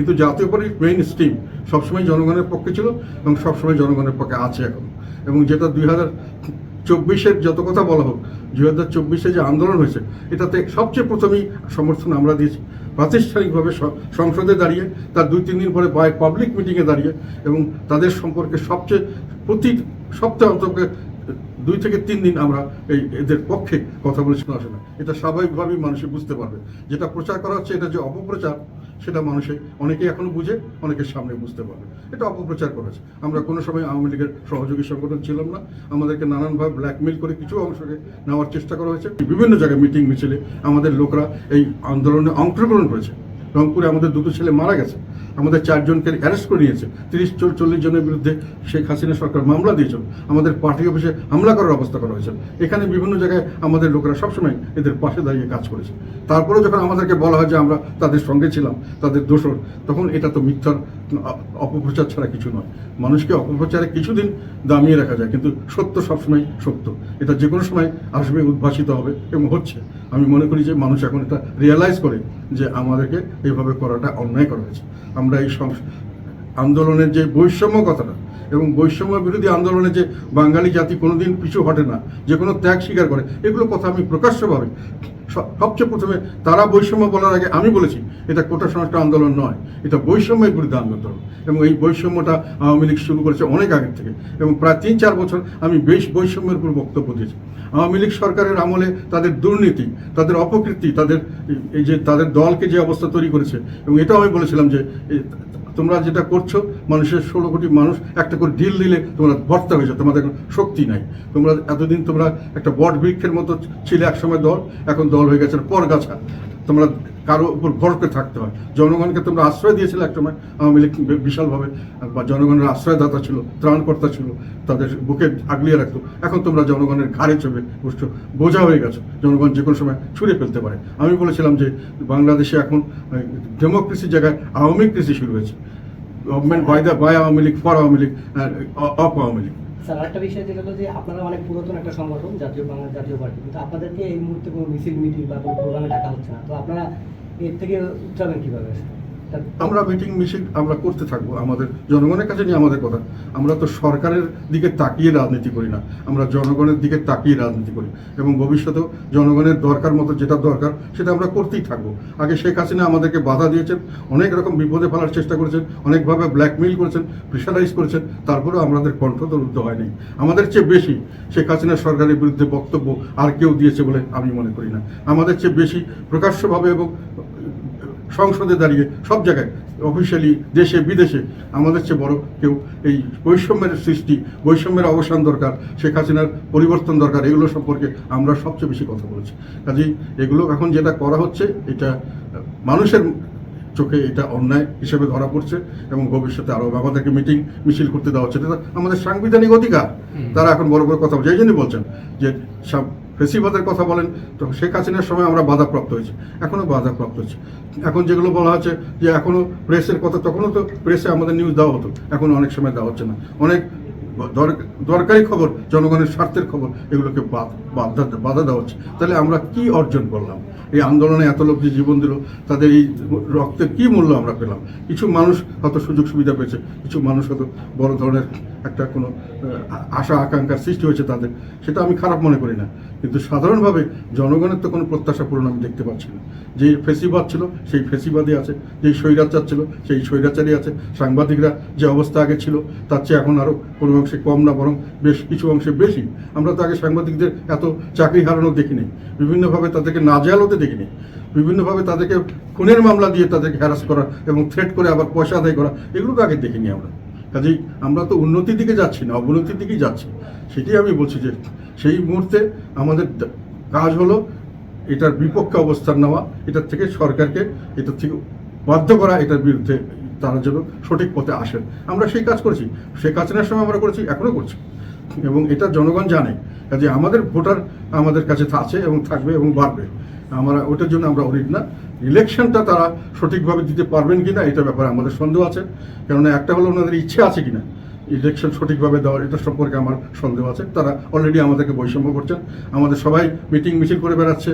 কিন্তু জাতীয় পার্টির মেইন স্ট্রিম সবসময় জনগণের পক্ষে ছিল এবং সবসময় জনগণের পক্ষে আছে এখন। এবং যেটা দুই হাজার চব্বিশের যত কথা বলা হোক, দুই হাজার চব্বিশে যে আন্দোলন হয়েছে, এটাতে সবচেয়ে প্রথমেই সমর্থন আমরা দিয়েছি। প্রাতিষ্ঠানিকভাবে সংসদে দাঁড়িয়ে, তার দুই, তিন দিন পরে বাই পাবলিক মিটিংয়ে দাঁড়িয়ে এবং তাদের সম্পর্কে সবচেয়ে প্রতি সপ্তাহে অন্তত দুই থেকে তিন দিন আমরা এই এদের পক্ষে কথা বলে শোনা আসে না এটা স্বাভাবিকভাবেই মানুষে বুঝতে পারবে। যেটা প্রচার করা হচ্ছে, এটা যে অপপ্রচার সেটা মানুষে অনেকেই এখনও বুঝে, অনেকের সামনে বুঝতে পারবে এটা অপপ্রচার করেছে। আমরা কোনো সময় আওয়ামী লীগের সহযোগী সংগঠন ছিলাম না। আমাদেরকে নানানভাবে ব্ল্যাকমেল করে কিছু অংশকে নেওয়ার চেষ্টা করা হয়েছে। বিভিন্ন জায়গায় মিটিং মিছিলে আমাদের লোকরা এই আন্দোলনে অংশগ্রহণ করেছে। রংপুরে আমাদের দুটো ছেলে মারা গেছে। আমাদের চারজনকে অ্যারেস্ট করে নিয়েছে। তিরিশ চল্লিশ জনের বিরুদ্ধে শেখ হাসিনা সরকার মামলা দিয়েছিল আমাদের পার্টি অফিসে হামলা করার অবস্থা করা হয়েছে। এখানে বিভিন্ন জায়গায় আমাদের লোকেরা সবসময় এদের পাশে দাঁড়িয়ে কাজ করেছে। তারপরে যখন আমাদেরকে বলা হয় যে আমরা তাদের সঙ্গে ছিলাম, তাদের দোষর, তখন এটা তো মিথ্যার অপপ্রচার ছাড়া কিছু নয়। মানুষকে অপপ্রচারে কিছুদিন দামিয়ে রাখা যায়, কিন্তু সত্য সবসময় সত্য। এটা যে কোনো সময় আসবে, উদ্ভাসিত হবে এবং হচ্ছে। আমি মনে করি যে মানুষ এখন এটা রিয়েলাইজ করে যে আমাদেরকে এইভাবে করাটা অন্যায় করা হয়েছে। আমরা এই আন্দোলনের যে বৈষম্য কথাটা এবং বৈষম্য বিরোধী আন্দোলনে যে বাঙালি জাতি কোনোদিন পিছু হটে না, যে কোনো ত্যাগ স্বীকার করে, এগুলো কথা আমি প্রকাশ্যভাবে সবচেয়ে প্রথমে তারা বৈষম্য বলার আগে আমি বলেছি, এটা কোটা সংস্কার আন্দোলন নয়, এটা বৈষম্যের বিরুদ্ধে আন্দোলন। এবং এই বৈষম্যটা আওয়ামী লীগ শুরু করেছে অনেক আগের থেকে। এবং প্রায় তিন চার বছর আমি বেশ বৈষম্যের উপর বক্তব্য দিয়েছি। আওয়ামী লীগ সরকারের আমলে তাদের দুর্নীতি, তাদের অপকৃতি তাদের এই- যে তাদের দলকে যে অবস্থা তৈরি করেছে, এবং এটাও আমি বলেছিলাম যে তোমরা যেটা করছ, মানুষের ষোলো কোটি মানুষ একটা করে ডিল দিলে তোমরা ভর্তা হয়েছে তোমাদের শক্তি নাই। তোমরা এতদিন তোমরা একটা বট বৃক্ষের মতো ছিলে একসময় দল, এখন দল হয়ে গেছে পর গাছা তোমরা কারও উপর ভর করে থাকতে হয়। জনগণকে তোমরা আশ্রয় দিয়েছিলে একসময় আওয়ামী লীগ বিশালভাবে, বা জনগণের আশ্রয়দাতা ছিল, ত্রাণকর্তা ছিল, তাদের বুকে আগলিয়ে রাখতো। এখন তোমরা জনগণের ঘাড়ে চড়ে বুঝছ বোঝা হয়ে গেছো, জনগণ যে কোনো সময় ছুঁড়ে ফেলতে পারে। আমি বলেছিলাম যে বাংলাদেশে এখন ডেমোক্রেসির জায়গায় আওয়ামী কৃষি শুরু হয়েছে। Government by the by Awami League for Awami League of Awami League. Sir, আরেকটা বিষয় যেটা হলো যে আপনারা অনেক পুরাতন একটা সংগঠন, জাতীয় বাংলা, জাতীয় পার্টি, কিন্তু আপনাদেরকে এই মুহূর্তে কোনো মিছিল, মিটিং বা কোনো প্রোগ্রামে ডাকা হচ্ছে না। তো আপনারা এর থেকে উঠাবেন কীভাবে? তা- আমরা মিটিং মিছিল আমরা করতে থাকব, আমাদের জনগণের কাছে নিয়ে আমাদের কথা। আমরা তো সরকারের দিকে তাকিয়ে রাজনীতি করি না, আমরা জনগণের দিকে তাকিয়ে রাজনীতি করি এবং ভবিষ্যতেও জনগণের দরকার মতো যেটা দরকার সেটা আমরা করতেই থাকব। আগে শেখ হাসিনা আমাদেরকে বাধা দিয়েছেন, অনেক রকম বিপদে ফেলার চেষ্টা করেছেন, অনেকভাবে ব্ল্যাকমেইল করেছেন প্রেশারাইজ করেছেন, তারপরেও আমাদের কণ্ঠ তো রুদ্ধ হয়নি। আমাদের চেয়ে বেশি শেখ হাসিনা সরকারের বিরুদ্ধে বক্তব্য আর কেউ দিয়েছে বলে আমি মনে করি না। আমাদের চেয়ে বেশি প্রকাশ্যভাবে এবং সংসদে দাঁড়িয়ে সব জায়গায় অফিসিয়ালি দেশে বিদেশে আমাদের চেয়ে বড় কেউ এই বৈষম্যের সৃষ্টি বৈষম্যের অবসান দরকার শেখ হাসিনার পরিবর্তন দরকার এগুলো সম্পর্কে আমরা সবচেয়ে বেশি কথা বলেছি। কাজেই এগুলো এখন যেটা করা হচ্ছে এটা মানুষের চোখে এটা অন্যায় হিসেবে ধরা পড়ছে এবং ভবিষ্যতে আরও আমাদেরকে মিটিং মিছিল করতে দেওয়া হচ্ছে। আমাদের সাংবিধানিক অধিকার। তারা এখন বড় বড় কথা বলছে। এই জন্যই বলছেন যে সব ফেসিবাদের কথা বলেন, তো শেখ হাসিনার সময় আমরা বাধাপ্রাপ্ত হয়েছি এখনও বাধাপ্রাপ্ত হচ্ছে এখন যেগুলো বলা হচ্ছে যে এখনও প্রেসের কথা, তখনও তো প্রেসে আমাদের নিউজ দেওয়া হতো, এখন অনেক সময় দেওয়া হচ্ছে না। অনেক দর- দরকারি খবর, জনগণের স্বার্থের খবর, এগুলোকে বাধা বাধা দেওয়া হচ্ছে। তাহলে আমরা কি অর্জন করলাম? এই আন্দোলনে এত লোক যে জীবন দিল, তাদের এই রক্তের কি মূল্য আমরা পেলাম? কিছু মানুষ হয়তো সুযোগ সুবিধা পেয়েছে, কিছু মানুষ হয়তো বড় ধরনের একটা কোনো আশা, আকাঙ্ক্ষার সৃষ্টি হয়েছে তাদের, সেটা আমি খারাপ মনে করি না। কিন্তু সাধারণভাবে জনগণের তো কোনো প্রত্যাশা পূরণ আমি দেখতে পাচ্ছি না। যে ফেসিবাদ ছিল, সেই ফেসিবাদই আছে যেই স্বৈরাচার ছিল, সেই স্বৈরাচারই আছে। সাংবাদিকরা যে অবস্থা আগে ছিল, তার চেয়ে এখন আরও কোনো অংশে কম না, বরং বেশ কিছু অংশে বেশি। আমরা তো আগে সাংবাদিকদের এত চাকরি হারানো দেখিনি, বিভিন্নভাবে তাদেরকে নাজেহাল হতে দেখিনি, বিভিন্নভাবে তাদেরকে খুনের মামলা দিয়ে তাদেরকে হ্যারাস করা এবং থ্রেট করে আবার পয়সা আদায় করা, এগুলো তো আগে দেখিনি আমরা। কাজেই আমরা তো উন্নতির দিকে যাচ্ছি না, অবনতির দিকেই যাচ্ছি। সেটাই আমি বলছি যে সেই মুহূর্তে আমাদের কাজ হলো এটার বিপক্ষে অবস্থান নেওয়া, এটার থেকে সরকারকে এটার থেকে বাধ্য করা, এটার বিরুদ্ধে তারা যেন সঠিক পথে আসেন। আমরা সেই কাজ করেছি। শেখ হাসিনার সময় আমরা করেছি, এখনও করছি। এবং এটা জনগণ জানে। কাজে আমাদের ভোটার আমাদের কাছে আছে এবং থাকবে এবং বাড়বে। আমরা, ওটার জন্য আমরা অরিট না। ইলেকশনটা তারা সঠিকভাবে দিতে পারবেন কিনা, এটা ব্যাপারে আমাদের সন্দেহ আছে। কেননা একটা হলো ওনাদের ইচ্ছে আছে কিনা। ইলেকশন সঠিকভাবে দেওয়ার এটা সম্পর্কে আমার সন্দেহ আছে। তারা অলরেডি আমাদেরকে বৈষম্য করছেন। আমাদের সবাই মিটিং মিছিল করে বেড়াচ্ছে,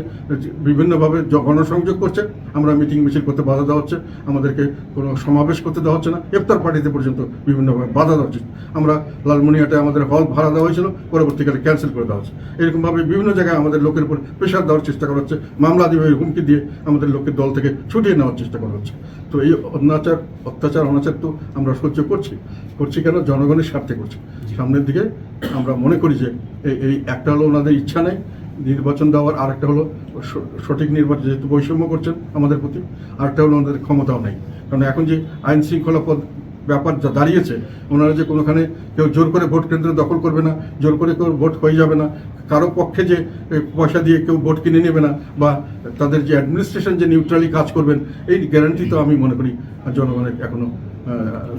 বিভিন্নভাবে গণসংযোগ করছে। আমরা মিটিং মিছিল করতে বাধা দেওয়া হচ্ছে। আমাদেরকে কোনো সমাবেশ করতে দেওয়া হচ্ছে না। ইফতার পার্টিতে পর্যন্ত বিভিন্নভাবে বাধা দেওয়া হচ্ছে। আমরা লালমনিয়াতে আমাদের হল ভাড়া দেওয়া হয়েছিল, পরবর্তীকালে ক্যান্সেল করে দেওয়া হচ্ছে। এরকমভাবে বিভিন্ন জায়গায় আমাদের লোকের উপর প্রেশার দেওয়ার চেষ্টা করা হচ্ছে। মামলা দিয়ে হুমকি দিয়ে আমাদের লোকের দল থেকে ছুটিয়ে নেওয়ার চেষ্টা করা হচ্ছে। তো এই অত্যাচার অত্যাচার অনাচার তো আমরা সহ্য করছি। করছি কেন? জনগণের স্বার্থে করছি। সামনের দিকে আমরা মনে করি যে এই এই একটা হলো ওনাদের ইচ্ছা নেই নির্বাচন দেওয়ার আরেকটা হলো সঠিক নির্বাচন যেহেতু বৈষম্য করছেন আমাদের প্রতি আরেকটা হলো ওনাদের ক্ষমতাও নেই। কারণ এখন যে আইন শৃঙ্খলা পদ ব্যাপার দাঁড়িয়েছে, ওনারা যে কোনোখানে কেউ জোর করে ভোট কেন্দ্র দখল করবে না, জোর করে কেউ ভোট হয়ে যাবে না, কারও পক্ষে যে পয়সা দিয়ে কেউ ভোট কিনে নেবে না, বা তাদের যে অ্যাডমিনিস্ট্রেশন যে নিউট্রালি কাজ করবেন, এই গ্যারান্টি তো আমি মনে করি জনগণের এখনও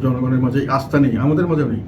জনগণের মাঝে আস্থা নেই, আমাদের মাঝে নেই।